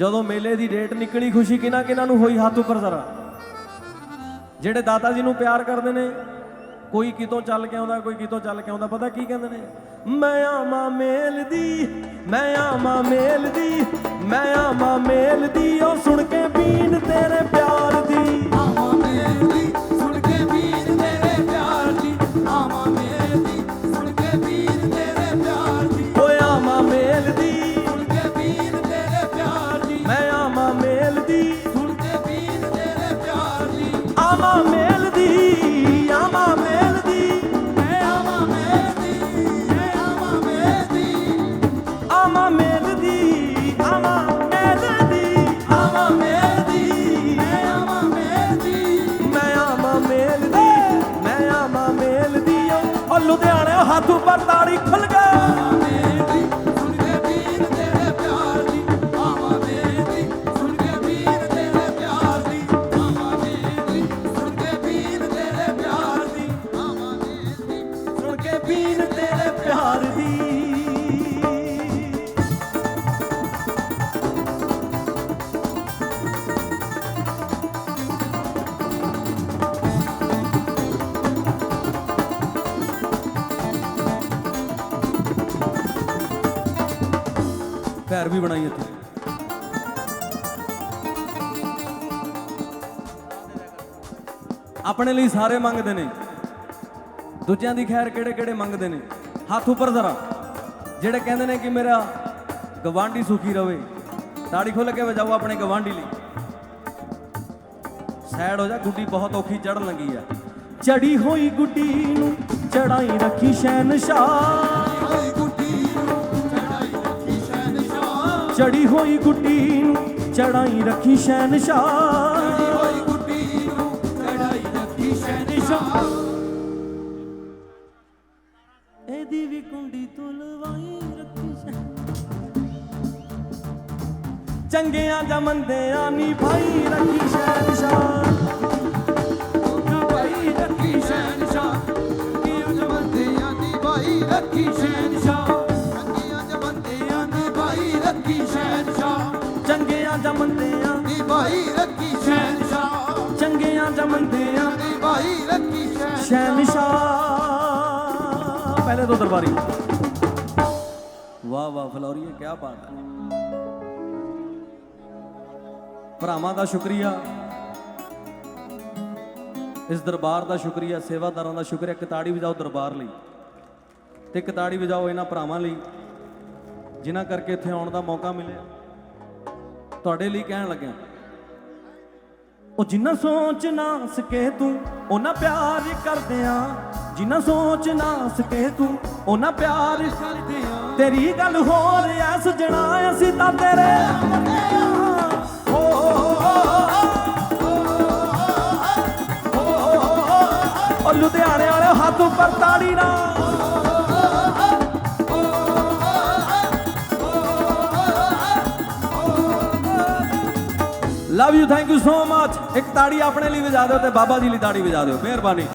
ਜਦੋਂ ਮੇਲੇ ਦੀ ਡੇਟ ਨਿਕਲੀ ਖੁਸ਼ੀ ਕਿਹਨਾਂ ਕਿਹਨਾਂ ਨੂੰ ਹੋਈ ਹੱਥ ਉੱਪਰ ਜ਼ਰਾ। ਜਿਹੜੇ ਦਾਤਾ ਜੀ ਨੂੰ ਪਿਆਰ ਕਰਦੇ ਨੇ, ਕੋਈ ਕਿਤੋਂ ਚੱਲ ਕੇ ਆਉਂਦਾ, ਕੋਈ ਕਿਤੋਂ ਚੱਲ ਕੇ ਆਉਂਦਾ, ਪਤਾ ਕੀ ਕਹਿੰਦੇ ਨੇ? ਮੈਂ ਆਵਾਂ ਮੇਲ ਦੀ, ਮੈਂ ਆਵਾਂ ਮੇਲ ਦੀ, ਮੈਂ ਆਵਾਂ ਮੇਲ ਦੀ, ਉਹ ਸੁਣ ਕੇ ਬੀਨ ਤੇਰੇ ਪਿਆਰ ਲੁਧਿਆਣੇ ਹੱਥ ਉੱਪਰ ਤਾੜੀ ਖੁੱਲ ਗਈ ਸੁਣ ਕੇ ਤੇਰੇ ਪਿਆਰ ਦੀ। ਪੈਰ ਵੀ ਬਣਾਈ ਇੱਥੇ ਆਪਣੇ ਲਈ ਸਾਰੇ ਮੰਗਦੇ ਨੇ। ਦੂਜਿਆਂ ਦੀ ਖੈਰ ਕਿਹੜੇ ਕਿਹੜੇ ਮੰਗਦੇ ਨੇ? ਹੱਥ ਉੱਪਰ ਜ਼ਰਾ। ਜਿਹੜੇ ਕਹਿੰਦੇ ਨੇ ਕਿ ਮੇਰਾ ਗਵਾਂਢੀ ਸੁਖੀ ਰਵੇ ਤਾੜੀ ਖੋਲ ਕੇ ਵਜਾਓ ਆਪਣੇ ਗਵਾਂਢੀ ਲਈ। ਸੈਡ ਹੋ ਜਾ, ਗੁੱਡੀ ਬਹੁਤ ਔਖੀ ਚੜਨ ਲੱਗੀ ਆ। ਚੜੀ ਹੋਈ ਗੁੱਡੀ ਨੂੰ ਚੜਾਈ ਰੱਖੀ ਸ਼ਹਿਨਸ਼ਾਹ। ਹੋਈ ਗੁੱਡੀ ਨੂੰ ਚੜਾਈ ਰੱਖੀ ਸ਼ਹਿਨਸ਼ਾਹ। ਚੜੀ ਹੋਈ ਗੁੱਡੀ ਨੂੰ ਚੜਾਈ ਰੱਖੀ ਸ਼ਹਿਨਸ਼ਾਹ। ਨੂੰ ਵੀ ਕੁੰਡੀ ਤੂੰ ਲਵਾਈ ਰੱਖੀ ਸ਼ਹਿ- ਚੰਗਿਆਂ ਜਾਂ ਮੰਦਿਆਂ ਨੀ ਭਾਈ ਰੱਖੀ ਸ਼ਹਿਨਸ਼ਾਹ। ਨਾ ਭਾਈ ਰੱਖੀ ਸ਼ਹਿਨਸ਼ਾਹ। ਕੀ ਜਵੰਦਿਆਂ ਦੀ ਭਾਈ ਰੱਖੀ ਸ਼ਹਿਨਸ਼ਾਹ। ਅੰਗੀਆਂ ਜਵੰਦਿਆਂ ਦੀ ਭਾਈ ਰੱਖੀ ਸ਼ਹਿਨਸ਼ਾਹ। ਚੰਗਿਆਂ ਜਾਂ ਮੰਦਿਆਂ ਦੀ ਭਾਈ ਰੱਖੀ ਸ਼ਹਿਨਸ਼ਾਹ। ਚੰਗਿਆਂ ਜਾਂ ਮੰਦਿਆਂ ਦੀ ਭਾਈ ਰੱਖੀ ਸ਼ਹਿਨਸ਼ਾਹ। ਸ਼ਹਿਨਸ਼ਾਹ ਪਹਿਲੇ ਦੋ ਦਰਬਾਰੀ। ਵਾਹ ਵਾਹ, ਫਲੋਰੀਏ ਕੀ ਬਾਤ ਹੈ। ਭਰਾਵਾਂ ਦਾ ਸ਼ੁਕਰੀਆ। ਇਸ ਦਰਬਾਰ ਦਾ ਸ਼ੁਕਰੀਆ, ਸੇਵਾਦਾਰਾਂ ਦਾ ਸ਼ੁਕਰੀਆ ਕਤਾੜੀ ਵਜਾਓ ਦਰਬਾਰ ਲਈ ਤੇ ਕਤਾੜੀ ਵਜਾਓ ਇਹਨਾਂ ਭਰਾਵਾਂ ਲਈ, ਜਿਨ੍ਹਾਂ ਕਰਕੇ ਇੱਥੇ ਆਉਣ ਦਾ ਮੌਕਾ ਮਿਲਿਆ। ਤੁਹਾਡੇ ਲਈ ਕਹਿਣ ਲੱਗਿਆ। ਉਹ ਜਿੰਨਾ ਸੋਚ ਨਾ ਸਕੇ ਤੂੰ ਉਹਨਾਂ ਪਿਆਰ ਕਰਦੇ ਆ ਜਿੰਨਾ ਸੋਚ ਨਾ ਸਕੇ ਤੂੰ ਉਹਨਾਂ ਪਿਆਰ ਕਰਦੇ ਆ ਤੇਰੀ ਗੱਲ ਹੋਰ ਐ ਸਜਣਾ ਅਸੀਂ ਤਾਂ ਤੇਰੇ ਲੁਧਿਆਣੇ ਵਾਲੇ ਹੱਥ ਉੱਪਰ ਤਾੜੀ ਨਾ। Love you thank you so much ਇੱਕ ਤਾੜੀ ਆਪਣੇ ਲਈ ਵਜਾ ਦਿਓ ਤੇ ਬਾਬਾ ਜੀ ਲਈ ਤਾੜੀ ਵਜਾ ਦਿਓ। ਮਿਹਰਬਾਨੀ।